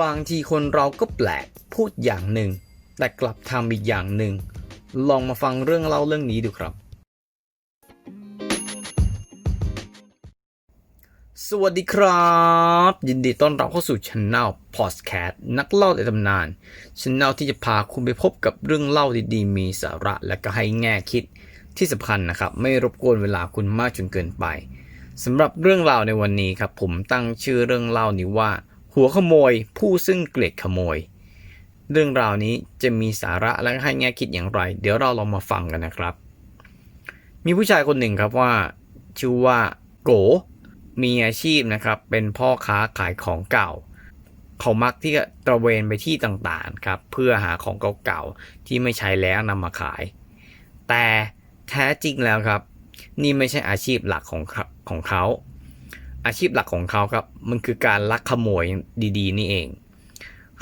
บางทีคนเราก็แปลกพูดอย่างหนึ่ง แต่กลับทำอีกอย่างหนึ่ง ลองมาฟังเรื่องเล่าเรื่องนี้ดูครับ สวัสดีครับ ยินดีต้อนรับเข้าสู่ช anel Podcast นักเล่าในตำนานช anel ที่จะพาคุณไปพบกับเรื่องเล่าดีๆ มีสาระและก็ให้แง่คิดที่สำคัญนะครับ ไม่รบกวนเวลาคุณมากจนเกินไปสำหรับเรื่องราวในวันนี้ครับ ผมตั้งชื่อเรื่องเล่านี้ว่า หัวขโมยผู้ซึ่งเกลียดขโมย เรื่องราวนี้จะมีสาระและให้แง่คิดอย่างไร เดี๋ยวเราลองมาฟังกันนะครับ มีผู้ชายคนหนึ่งครับว่า ชื่อว่าโก มีอาชีพนะครับ เป็นพ่อค้าขายของเก่า เขามักที่จะตระเวนไปที่ต่างๆครับ เพื่อหาของเก่าๆที่ไม่ใช้แล้วนำมาขาย แต่แท้จริงแล้วครับ นี่ไม่ใช่อาชีพหลักของของเขา อาชีพหลักของเขาครับ มันคือการลักขโมยดีๆ นี่เอง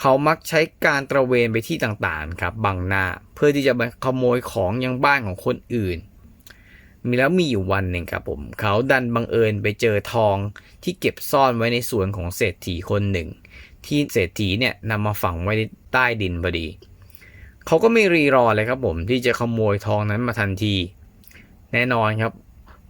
เขามักใช้การตระเวนไปที่ต่างๆครับบังหน้าเพื่อที่จะไปขโมยของยังบ้านของคนอื่น มีแล้วมีอยู่วันหนึ่งครับผม เขาดันบังเอิญไปเจอทองที่เก็บซ่อนไว้ในสวนของเศรษฐีคนหนึ่ง ที่เศรษฐีเนี่ยนำมาฝังไว้ใต้ดินพอดี เขาก็ไม่รีรอเลยครับผมที่จะขโมยทองนั้นมาทันที แน่นอนครับ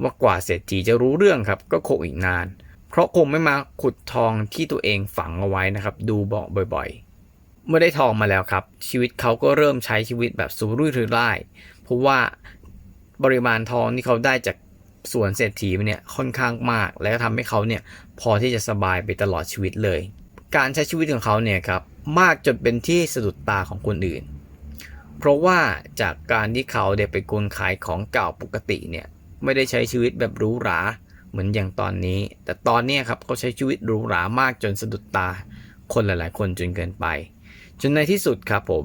ว่ากว่าเศรษฐีจะรู้เรื่องครับก็คงอีกนาน เพราะคงไม่มาขุดทองที่ตัวเองฝังเอาไว้นะครับ ดูบอกบ่อยๆ เมื่อได้ทองมาแล้วครับ ชีวิตเขาก็เริ่มใช้ชีวิตแบบสุรุ่ยสุร่ายเพราะว่าปริมาณทองที่เขาได้จากสวนเศรษฐีเนี่ยค่อนข้างมาก และก็ทำให้เขาเนี่ยพอที่จะสบายไปตลอดชีวิตเลย การใช้ชีวิตของเขาเนี่ยครับมากจนเป็นที่สะดุดตาของคนอื่น เพราะว่าจากการที่เขาเด็ไปกลขายของเก่าปกติเนี่ย ไม่ได้ใช้ชีวิตแบบหรูหราเหมือนอย่างตอนนี้ แต่ตอนนี้ครับเขาใช้ชีวิตหรูหรามากจนสะดุดตา คนหลายๆ คนจนเกินไป จนในที่สุดครับผม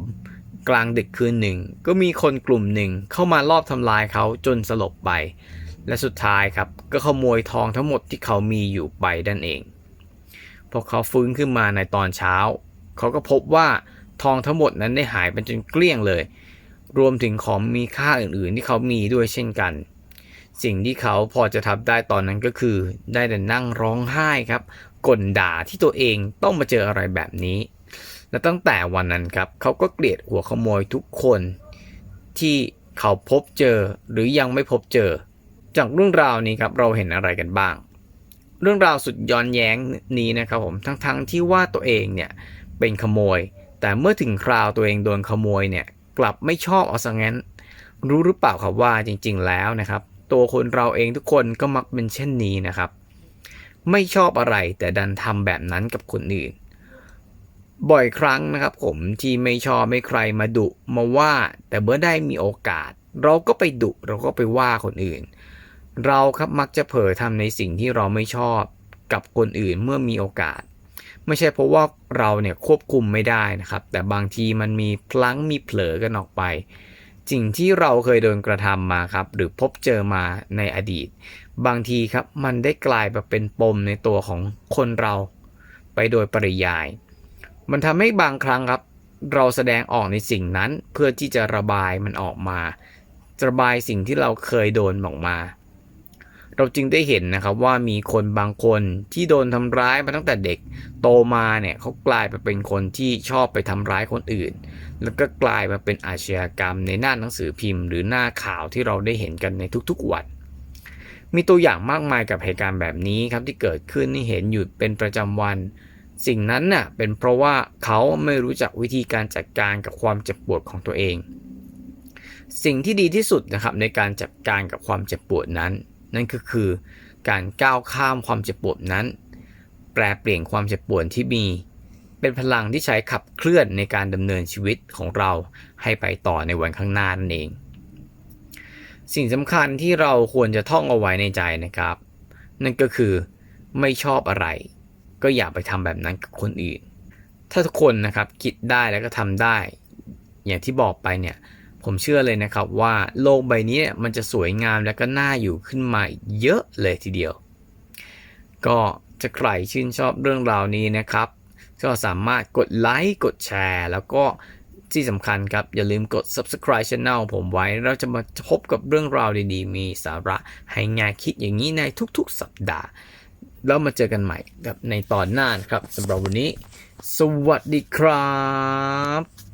กลางดึกคืนหนึ่ง ก็มีคนกลุ่มหนึ่งเข้ามาลอบทำลายเขาจนสลบไป และสุดท้ายครับ ก็ขโมยทองทั้งหมดที่เขามีอยู่ไปนั่นเองพอเขาฟื้นขึ้นมาในตอนเช้า เขาก็พบว่าทองทั้งหมดนั้นได้หายไปจนเกลี้ยงเลย รวมถึงของมีค่าอื่นๆ ที่เขามีด้วยเช่นกัน สิ่งที่เขาพอจะทำได้ตอนนั้นก็คือ ได้แต่นั่งร้องไห้ครับก่นด่าที่ตัวเองต้องมาเจออะไรแบบนี้ และตั้งแต่วันนั้นครับเขาก็เกลียดหัวขโมยทุกคนที่เขาพบเจอหรือยังไม่พบเจอ จากเรื่องราวนี้ครับเราเห็นอะไรกันบ้าง เรื่องราวสุดย้อนแย้งนี้นะครับผมทั้งๆทที่ว่าตัวเองเนี่ยเป็นขโมย แต่เมื่อถึงคราวตัวเองโดนขโมยเนี่ยกลับไม่ชอบเอาซะงั้น รู้หรือเปล่าครับว่าจริง ๆ แล้วนะครับ ตัวคนเราเองทุกคนก็มักเป็นเช่นนี้นะครับ ไม่ชอบอะไรแต่ดันทำแบบนั้นกับคนอื่น บ่อยครั้งนะครับ ผมที่ไม่ชอบไม่ใครมาดุมาว่า แต่เมื่อได้มีโอกาส เราก็ไปดุเราก็ไปว่าคนอื่น เราครับมักจะเผลอทำในสิ่งที่เราไม่ชอบกับคนอื่นเมื่อมีโอกาส ไม่ใช่เพราะว่าเราเนี่ยควบคุมไม่ได้นะครับ แต่บางทีมันมีพลั้งมีเผลอกันออกไป สิ่งที่เราเคยโดนกระทำมาครับ หรือพบเจอมาในอดีต บางทีครับมันได้กลายมาเป็นปมในตัวของคนเราไปโดยปริยาย มันทำให้บางครั้งครับ เราแสดงออกในสิ่งนั้นเพื่อที่จะระบายมันออกมา ระบายสิ่งที่เราเคยโดนออกมา เราจึงได้เห็นนะครับว่ามีคนบางคนที่โดนทำร้ายมาตั้งแต่เด็ก โตมาเนี่ยเขากลายไปเป็นคนที่ชอบไปทำร้ายคนอื่น แล้วก็กลายมาเป็นอาชญากรรมในหน้าหนังสือพิมพ์ หรือหน้าข่าวที่เราได้เห็นกันในทุกๆวันมีตัวอย่างมากมายกับเหตุการณ์แบบนี้ครับที่เกิดขึ้นที่เห็นอยู่เป็นประจำวัน สิ่งนั้นน่ะเป็นเพราะว่าเขาไม่รู้จักวิธีการจัดการกับความเจ็บปวดของตัวเอง สิ่งที่ดีที่สุดนะครับในการจัดการกับความเจ็บปวดนั้น นั่นก็คือการก้าวข้ามความเจ็บปวดนั้น แปลเปลี่ยนความเจ็บปวดที่มี เป็นพลังที่ใช้ขับเคลื่อนในการดำเนินชีวิตของเราให้ไปต่อในวันข้างหน้านั่นเอง สิ่งสำคัญที่เราควรจะท่องเอาไว้ในใจนะครับ นั่นก็คือไม่ชอบอะไร ก็อย่าไปทำแบบนั้นกับคนอื่น ถ้าทุกคนนะครับคิดได้แล้วก็ทำได้ อย่างที่บอกไปเนี่ย ผมเชื่อเลยนะครับว่าโลกใบนี้มันจะสวยงามและก็น่าอยู่ขึ้นมาเยอะเลยทีเดียว ก็จะใครชื่นชอบเรื่องราวนี้นะครับ ก็สามารถกดไลค์กดแชร์ แล้วก็ที่สำคัญครับ อย่าลืมกด subscribe channel ผมไว้ เราจะมาพบกับเรื่องราวดีๆ มีสาระให้งานคิดอย่างนี้ในทุกๆ สัปดาห์ แล้วมาเจอกันใหม่กับในตอนหน้านะครับสำหรับวันนี้ สวัสดีครับ